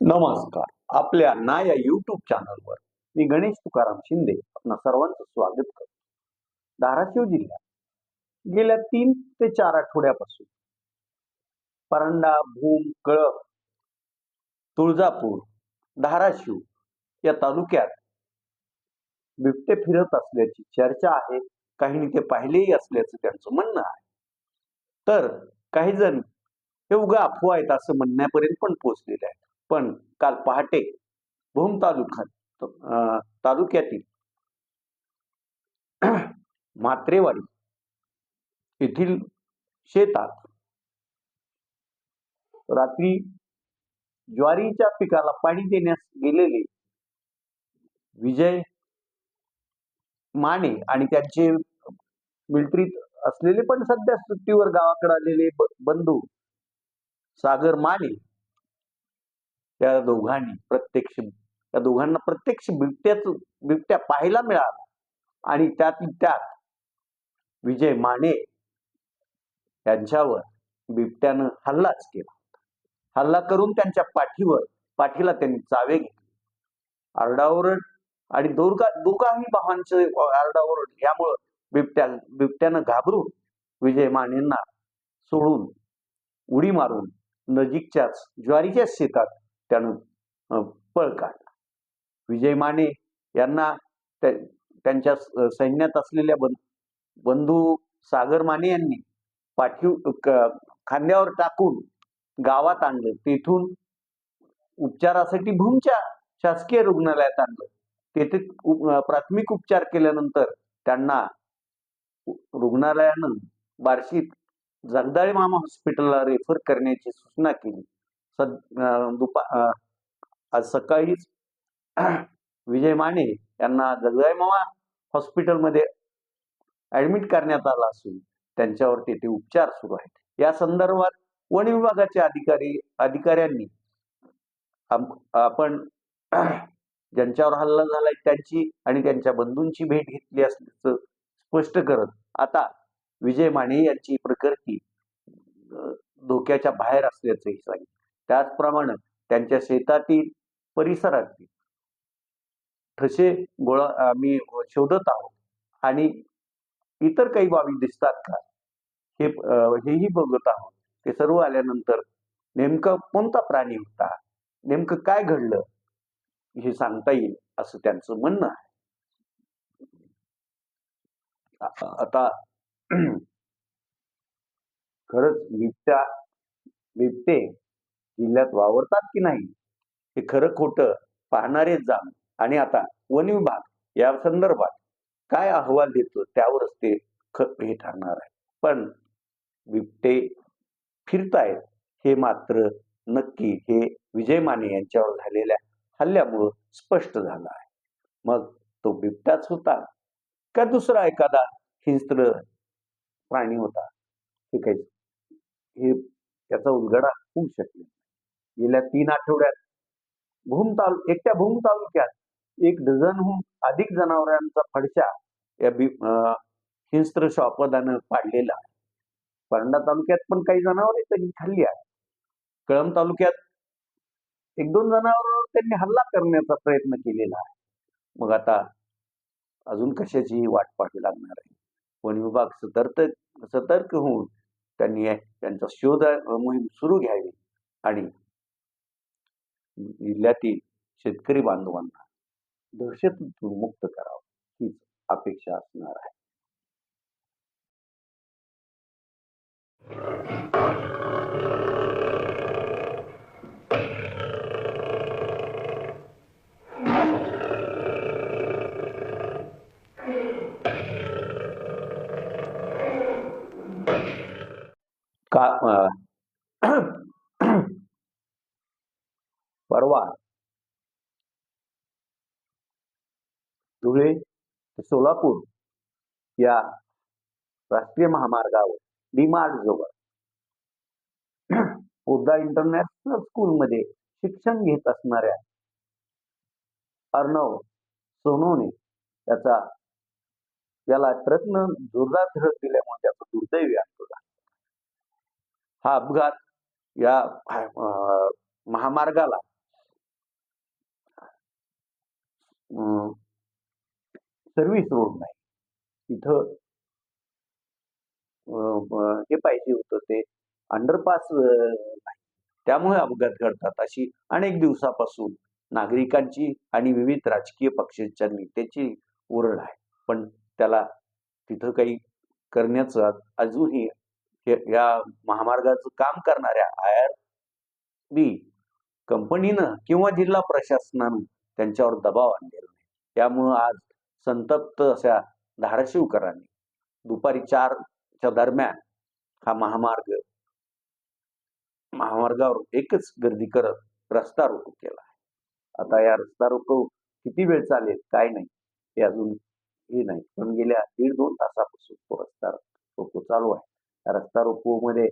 नमस्कार. आपल्या ना या युट्यूब चॅनलवर मी गणेश तुकाराम शिंदे आपणा सर्वांचं स्वागत करतो. धाराशिव जिल्ह्यात गेल्या तीन ते चार आठवड्यापासून परंडा भूम कळप तुळजापूर धाराशिव या तालुक्यात बिबटे फिरत असल्याची चर्चा आहे. काहींनी ते पाहिलेही असल्याचं त्यांचं म्हणणं आहे. तर काही जण हे उगा अफवा आहेत असं म्हणण्यापर्यंत पण पोहोचलेले आहेत. पण काल पहाटे भूम तालुक्यात अं, तालुक्यातील म्हात्रेवाडी येथील शेतात रात्री ज्वारीच्या पिकाला पाणी देण्यास गेलेले विजय माने आणि त्यांचे मिलिटरीत असलेले पण सध्या सुट्टीवर गावाकडे आलेले बंधू सागर माने त्या दोघांनी प्रत्यक्ष त्या दोघांना प्रत्यक्ष बिबट्याच बिबट्या पाहायला मिळाला. आणि त्यात त्यात विजय माने यांच्यावर बिबट्यानं हल्लाच केला हल्ला करून त्यांच्या पाठीवर पाठीला त्यांनी चावे घेतले. आरडाओरड आणि दोघा दोघाही भावांचे आरडाओरड यामुळं बिबट्या बिबट्यानं घाबरून विजय मानेंना सोडून उडी मारून नजीकच्याच ज्वारीच्या शेतात त्यानं पळ काढला. विजय माने यांना त्यांच्या सैन्यात असलेल्या बंधू सागर माने यांनी पाठीव खांद्यावर टाकून गावात आणलं. तेथून उपचारासाठी भूमच्या शासकीय रुग्णालयात आणलं. तेथे प्राथमिक उपचार केल्यानंतर त्यांना रुग्णालयानं बार्शीत जगदाळे मामा हॉस्पिटलला रेफर करण्याची सूचना केली. सद दुपा आज सकाळीच विजय माने यांना जगदाळे मामा हॉस्पिटलमध्ये ऍडमिट करण्यात आला असून त्यांच्यावर तेथे उपचार सुरू आहेत. या संदर्भात वन विभागाचे अधिकारी अधिकाऱ्यांनी आपण ज्यांच्यावर हल्ला झालाय त्यांची आणि त्यांच्या बंधूंची भेट घेतली असल्याचं स्पष्ट करत आता विजय माने यांची प्रकृती धोक्याच्या बाहेर असल्याचंही सांगितलं. त्याचप्रमाणे त्यांच्या शेतातील परिसरातील ठसे गोळा आम्ही शोधत आहोत. आणि इतर काही बाबी दिसतात का? हे हेही बघत आहोत. ते सर्व आल्यानंतर नेमकं कोणता प्राणी होता? नेमकं काय घडलं? हे सांगता येईल असं त्यांचं म्हणणं आहे. आता खरंच बिबट्या बिबटे जिल्ह्यात वावरतात की नाही? हे खरं खोटं पाहणारेच जाण आणि आता वन विभाग या संदर्भात काय अहवाल देतो त्यावरच ते ख हे ठरणार आहे. पण बिबटे फिरतायत हे मात्र नक्की हे विजय माने यांच्यावर झालेल्या हल्ल्यामुळं स्पष्ट झालं आहे. मग तो बिबटाच होता का दुसरा एखादा हिंस्त्र प्राणी होता? हे काही हे त्याचा उलगडा होऊ शकले गेल्या तीन आठवड्यात. भूम तालु एकट्या भूम तालुक्यात एक डझनहून अधिक जनावरांचा फडशा या बी अं, हिंस्त्र श्वापदानं पाडलेला आहे. परंडा तालुक्यात पण काही जनावरे त्यांनी खाल्ली आहे कळंब तालुक्यात एक दोन जनावरांवर त्यांनी हल्ला करण्याचा प्रयत्न केलेला आहे. मग आता अजून कशाची वाट पाहावी लागणार आहे? वन विभाग सतर्क सतर्क होऊन त्यांनी त्यांचा शोध मोहीम सुरू घ्यावी आणि जिल्ह्यातील शेतकरी बांधवांना दहशतीतून मुक्त करावं हीच अपेक्षा असणार आहे. का परवा धुळे ते सोलापूर या राष्ट्रीय महामार्गावर डीमार्ट जवळ पोद्दार इंटरनॅशनल स्कूलमध्ये शिक्षण घेत असणाऱ्या अर्णव सोनूने त्याचा याला ट्रकनं जोरदार धडक दिल्यामुळे त्याचं दुर्दैवी झाला. हा अपघात या अं, महामार्गाला सर्व्हिस रोड नाही. तिथं हे पाहिजे होतं ते अंडरपास नाही. त्यामुळे अपघात घडतात अशी अनेक दिवसापासून नागरिकांची आणि विविध राजकीय पक्षांच्या नेत्याची ओरड आहे. पण त्याला तिथं काही करण्याचं अजूनही या महामार्गाचं काम करणाऱ्या आय आर बी कंपनीनं किंवा जिल्हा प्रशासनानं त्यांच्यावर दबाव आणलेला नाही. त्यामुळं आज संतप्त अशा धाराशिवकरांनी दुपारी चारच्या दरम्यान हा महामार्ग महामार्गावर एकच गर्दी करत रस्ता रोको केला आहे. आता या रस्ता रोको किती वेळ चालेल काय नाही हे अजून हे नाही. पण गेल्या दीड दोन तासापासून तो रस्ता रोको चालू आहे. या रस्ता रोको मध्ये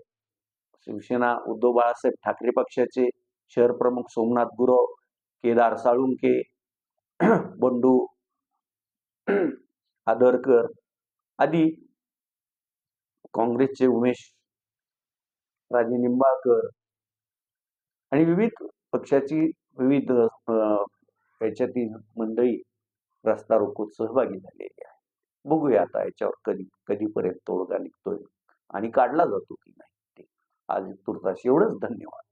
शिवसेना उद्धव बाळासाहेब ठाकरे पक्षाचे शहर प्रमुख सोमनाथ गुरव केदार साळुंके बंडू आदरकर आदी काँग्रेसचे उमेश राजे निंबाळकर आणि विविध पक्षाची विविध याच्यातील मंडळी रस्ता रोकोत सहभागी झालेली आहे बघूया आता याच्यावर कधी कधीपर्यंत तोडगा निघतोय आणि काढला जातो की नाही ते. आज तुर्तास एवढंच धन्यवाद.